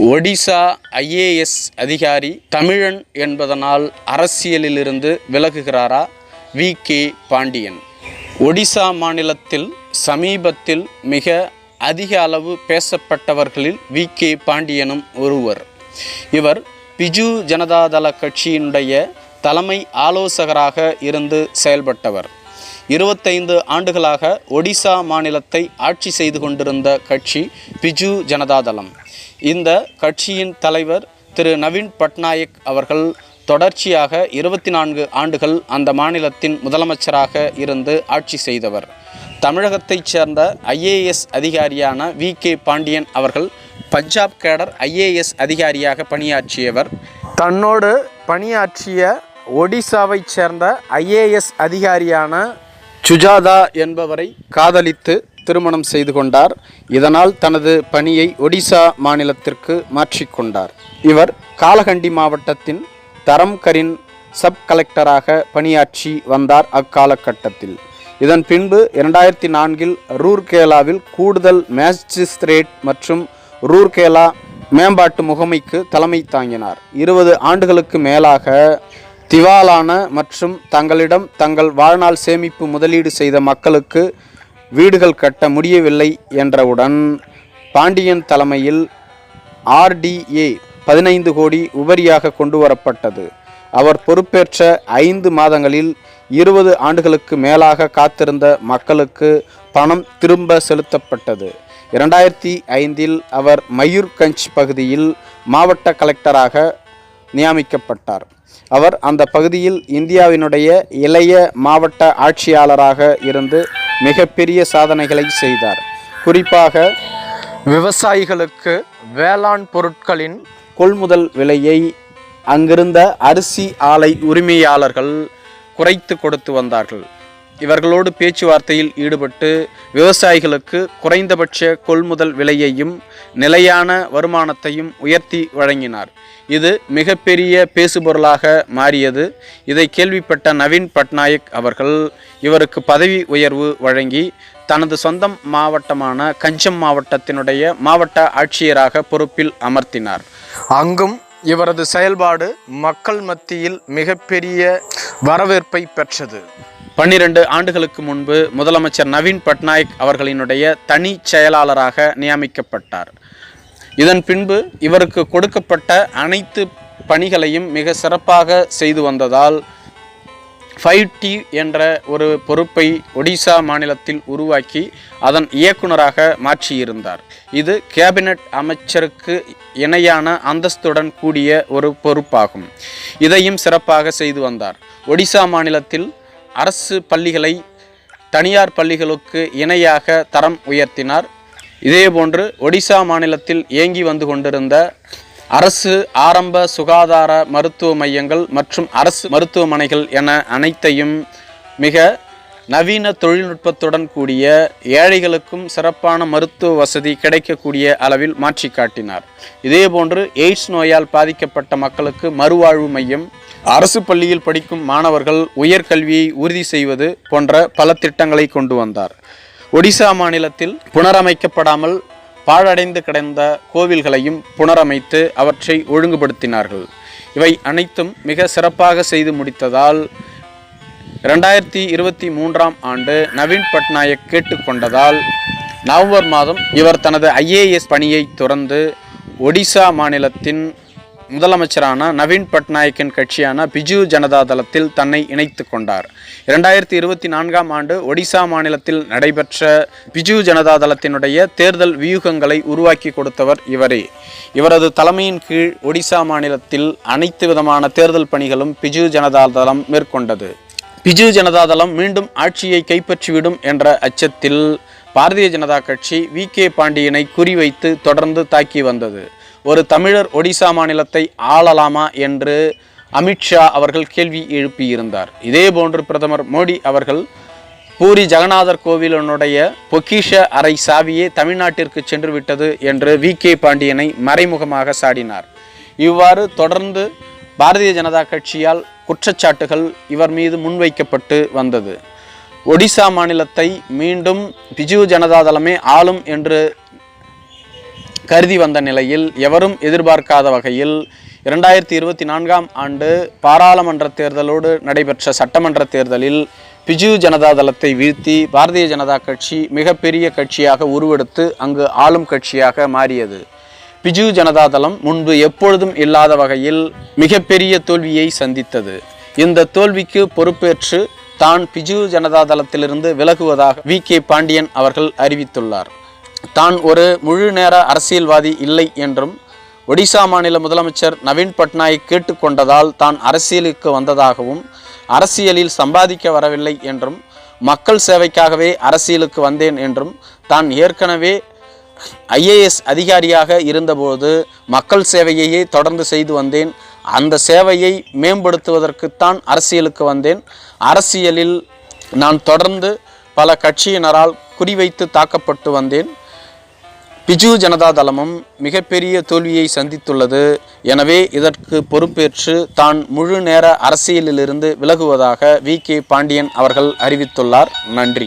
Odisha IAS அதிகாரி தமிழன் என்பதனால் அரசியலிலிருந்து விலகுகிறாரா வி. கே. பாண்டியன். ஒடிசா மாநிலத்தில் சமீபத்தில் மிக அதிக அளவு பேசப்பட்டவர்களில் வி. கே. பாண்டியனும் ஒருவர். இவர் பிஜு ஜனதாதள கட்சியினுடைய தலைமை ஆலோசகராக இருந்து செயல்பட்டவர். இருபத்தைந்து ஆண்டுகளாக ஒடிசா மாநிலத்தை ஆட்சி செய்து கொண்டிருந்த கட்சி பிஜு ஜனதாதளம். இந்த கட்சியின் தலைவர் திரு நவீன் பட்நாயக் அவர்கள் தொடர்ச்சியாக இருபத்தி நான்கு ஆண்டுகள் அந்த மாநிலத்தின் முதலமைச்சராக இருந்து ஆட்சி செய்தவர். தமிழகத்தைச் சேர்ந்த ஐஏஎஸ் அதிகாரியான வி. கே. பாண்டியன் அவர்கள் பஞ்சாப் கேடர் ஐஏஎஸ் அதிகாரியாக பணியாற்றியவர். தன்னோடு பணியாற்றிய ஒடிசாவைச் சேர்ந்த ஐஏஎஸ் அதிகாரியான சுஜாதா என்பவரை காதலித்து திருமணம் செய்து கொண்டார். இதனால் தனது பணியை ஒடிசா மாநிலத்திற்கு மாற்றிக்கொண்டார் இவர் காலகண்டி மாவட்டத்தின் தரம்கரின் சப் கலெக்டராக பணியாற்றி வந்தார் அக்காலகட்டத்தில். இதன் பின்பு இரண்டாயிரத்தி நான்கில் ரூர்கேலாவில் கூடுதல் மேஜிஸ்திரேட் மற்றும் ரூர்கேலா மேம்பாட்டு முகமைக்கு தலைமை தாங்கினார். இருபது ஆண்டுகளுக்கு மேலாக திவாலான மற்றும் தங்களிடம் தங்கள் வாழ்நாள் சேமிப்பு முதலீடு செய்த மக்களுக்கு வீடுகள் கட்ட முடியவில்லை என்றவுடன் பாண்டியன் தலைமையில் ஆர்டிஏ பதினைந்து கோடி உபரியாக கொண்டு வரப்பட்டது. அவர் பொறுப்பேற்ற ஐந்து மாதங்களில் இருபது ஆண்டுகளுக்கு மேலாக காத்திருந்த மக்களுக்கு பணம் திரும்ப செலுத்தப்பட்டது. இரண்டாயிரத்தி ஐந்தில் அவர் மயூர்கஞ்ச் பகுதியில் மாவட்ட கலெக்டராக நியமிக்கப்பட்டார். அவர் அந்த பகுதியில் இந்தியாவினுடைய இளைய மாவட்ட ஆட்சியாளராக இருந்து மிகப்பெரிய சாதனைகளை செய்தார். குறிப்பாக விவசாயிகளுக்கு வேளாண் பொருட்களின் கொள்முதல் விலையை அங்கிருந்த அரிசி ஆலை உரிமையாளர்கள் குறைத்து கொடுத்து வந்தார்கள். இவர்களோடு பேச்சுவார்த்தையில் ஈடுபட்டு விவசாயிகளுக்கு குறைந்தபட்ச கொள்முதல் விலையையும் நிலையான வருமானத்தையும் உயர்த்தி வழங்கினார். இது மிகப்பெரிய பேசுபொருளாக மாறியது. இதை கேள்விப்பட்ட நவீன் பட்நாயக் அவர்கள் இவருக்கு பதவி உயர்வு வழங்கி தனது சொந்தம் மாவட்டமான கஞ்சம் மாவட்டத்தினுடைய மாவட்ட ஆட்சியராக பொறுப்பில் அமர்த்தினார். அங்கும் இவரது செயல்பாடு மக்கள் மத்தியில் மிகப்பெரிய வரவேற்பை பெற்றது. பன்னிரண்டு ஆண்டுகளுக்கு முன்பு முதலமைச்சர் நவீன் பட்நாயக் அவர்களினுடைய தனி செயலாளராக நியமிக்கப்பட்டார். இதன் பின்பு இவருக்கு கொடுக்கப்பட்ட அனைத்து பணிகளையும் மிக சிறப்பாக செய்து வந்ததால் ஃபைவ் டி என்ற ஒரு பொறுப்பை ஒடிசா மாநிலத்தில் உருவாக்கி அதன் இயக்குனராக மாற்றியிருந்தார். இது கேபினட் அமைச்சருக்கு இணையான அந்தஸ்துடன் கூடிய ஒரு பொறுப்பாகும். இதையும் சிறப்பாக செய்து வந்தார். ஒடிசா மாநிலத்தில் அரசு பள்ளிகளை தனியார் பள்ளிகளுக்கு இணையாக தரம் உயர்த்தினார். இதேபோன்று ஒடிசா மாநிலத்தில் இயங்கி வந்து கொண்டிருந்த அரசு ஆரம்ப சுகாதார மருத்துவ மையங்கள் மற்றும் அரசு மருத்துவமனைகள் என அனைத்தையும் மிக நவீன தொழில்நுட்பத்துடன் கூடிய ஏழைகளுக்கும் சிறப்பான மருத்துவ வசதி கிடைக்கக்கூடிய அளவில் மாற்றி காட்டினார். இதேபோன்று எய்ட்ஸ் நோயால் பாதிக்கப்பட்ட மக்களுக்கு மறுவாழ்வு மையம் அரசு பள்ளியில் படிக்கும் மாணவர்கள் உயர்கல்வியை உறுதி செய்வது போன்ற பல திட்டங்களை கொண்டு வந்தார். ஒடிசா மாநிலத்தில் புனரமைக்கப்படாமல் பாழடைந்து கிடந்த கோவில்களையும் புனரமைத்து அவற்றை ஒழுங்குபடுத்தினார்கள். இவை அனைத்தும் மிக சிறப்பாக செய்து முடித்ததால் ரெண்டாயிரத்தி இருபத்தி மூன்றாம் ஆண்டு நவீன் பட்நாயக் கேட்டுக்கொண்டதால் நவம்பர் மாதம் இவர் தனது ஐஏஎஸ் பணியை துறந்து ஒடிசா மாநிலத்தின் முதலமைச்சரான நவீன் பட்நாயக்கின் கட்சியான பிஜு ஜனதா தளத்தில் தன்னை இணைத்து கொண்டார். இரண்டாயிரத்தி இருபத்தி நான்காம் ஆண்டு ஒடிசா மாநிலத்தில் நடைபெற்ற பிஜு ஜனதா தளத்தினுடைய தேர்தல் வியூகங்களை உருவாக்கி கொடுத்தவர் இவரே. இவரது தலைமையின் கீழ் ஒடிசா மாநிலத்தில் அனைத்து விதமான தேர்தல் பணிகளும் பிஜு ஜனதா தளம் மேற்கொண்டது. பிஜு ஜனதாதளம் மீண்டும் ஆட்சியை கைப்பற்றிவிடும் என்ற அச்சத்தில் பாரதிய ஜனதா கட்சி வி கே பாண்டியனை குறிவைத்து தொடர்ந்து தாக்கி வந்தது. ஒரு தமிழர் ஒடிசா மாநிலத்தை ஆளலாமா என்று அமித்ஷா அவர்கள் கேள்வி எழுப்பியிருந்தார். இதேபோன்று பிரதமர் மோடி அவர்கள் பூரி ஜெகநாதர் கோவிலனுடைய பொக்கிஷ அறை சாவியே தமிழ்நாட்டிற்கு சென்று விட்டது என்று வி கே பாண்டியனை மறைமுகமாக சாடினார். இவ்வாறு தொடர்ந்து பாரதிய ஜனதா கட்சியால் குற்றச்சாட்டுகள் இவர் மீது முன்வைக்கப்பட்டு வந்தது. ஒடிசா மாநிலத்தை மீண்டும் பிஜு ஜனதாதளமே ஆளும் என்று கருதி வந்த நிலையில் எவரும் எதிர்பார்க்காத வகையில் இரண்டாயிரத்தி இருபத்தி நான்காம் ஆண்டு பாராளுமன்ற தேர்தலோடு நடைபெற்ற சட்டமன்ற தேர்தலில் பிஜு ஜனதா தளத்தை வீழ்த்தி பாரதிய ஜனதா கட்சி மிகப்பெரிய கட்சியாக உருவெடுத்து அங்கு ஆளும் கட்சியாக மாறியது. பிஜு ஜனதா தளம் முன்பு எப்பொழுதும் இல்லாத வகையில் மிகப்பெரிய தோல்வியை சந்தித்தது. இந்த தோல்விக்கு பொறுப்பேற்று தான் பிஜு ஜனதா தளத்திலிருந்து விலகுவதாக வி. கே. பாண்டியன் அவர்கள் அறிவித்துள்ளார். தான் ஒரு முழு நேர அரசியல்வாதி இல்லை என்றும் ஒடிசா மாநில முதலமைச்சர் நவீன் பட்நாயக் கேட்டுக்கொண்டதால் தான் அரசியலுக்கு வந்ததாகவும் அரசியலில் சம்பாதிக்க வரவில்லை என்றும் மக்கள் சேவைக்காகவே அரசியலுக்கு வந்தேன் என்றும் தான் ஏற்கனவே ஐஏஎஸ் அதிகாரியாக இருந்தபோது மக்கள் சேவையையே தொடர்ந்து செய்து வந்தேன். அந்த சேவையை மேம்படுத்துவதற்குத்தான் அரசியலுக்கு வந்தேன். அரசியலில் நான் தொடர்ந்து பல கட்சியினரால் குறிவைத்து தாக்கப்பட்டு வந்தேன். பிஜு ஜனதா தளமும் மிகப்பெரிய தோல்வியை சந்தித்துள்ளது. எனவே இதற்கு பொறுப்பேற்று தான் முழு நேர அரசியலிலிருந்து விலகுவதாக வி கே பாண்டியன் அவர்கள் அறிவித்துள்ளார். நன்றி.